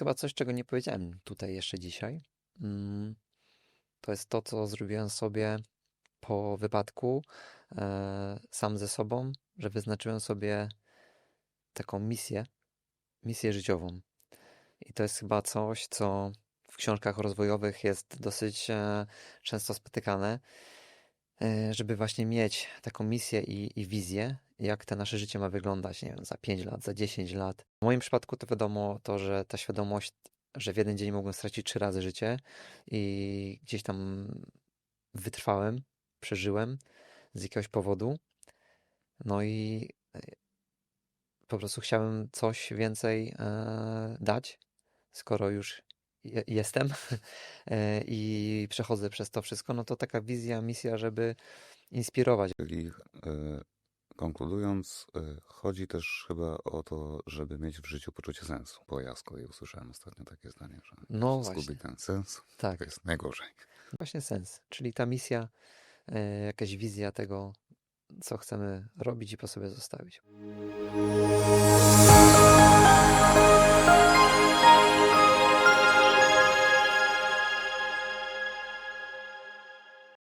chyba coś, czego nie powiedziałem tutaj jeszcze dzisiaj. Mm, To jest to, co zrobiłem sobie po wypadku e, sam ze sobą, że wyznaczyłem sobie taką misję, misję życiową. I to jest chyba coś, co w książkach rozwojowych jest dosyć e, często spotykane, e, żeby właśnie mieć taką misję i, i wizję, jak to nasze życie ma wyglądać, nie wiem, za 5 lat, za 10 lat. W moim przypadku to wiadomo to, że ta świadomość, że w jeden dzień mogłem stracić trzy razy życie i gdzieś tam wytrwałem, przeżyłem z jakiegoś powodu. No i e, po prostu chciałem coś więcej e, dać, skoro już je, jestem e, i przechodzę przez to wszystko, no to taka wizja, misja, żeby inspirować. Czyli konkludując, e, chodzi też chyba o to, żeby mieć w życiu poczucie sensu. Po Jasko i usłyszałem ostatnio takie zdanie, że No zgubi ten sens, Tak, to jest najgorzej. właśnie sens, czyli ta misja, e, jakaś wizja tego, co chcemy robić i po sobie zostawić.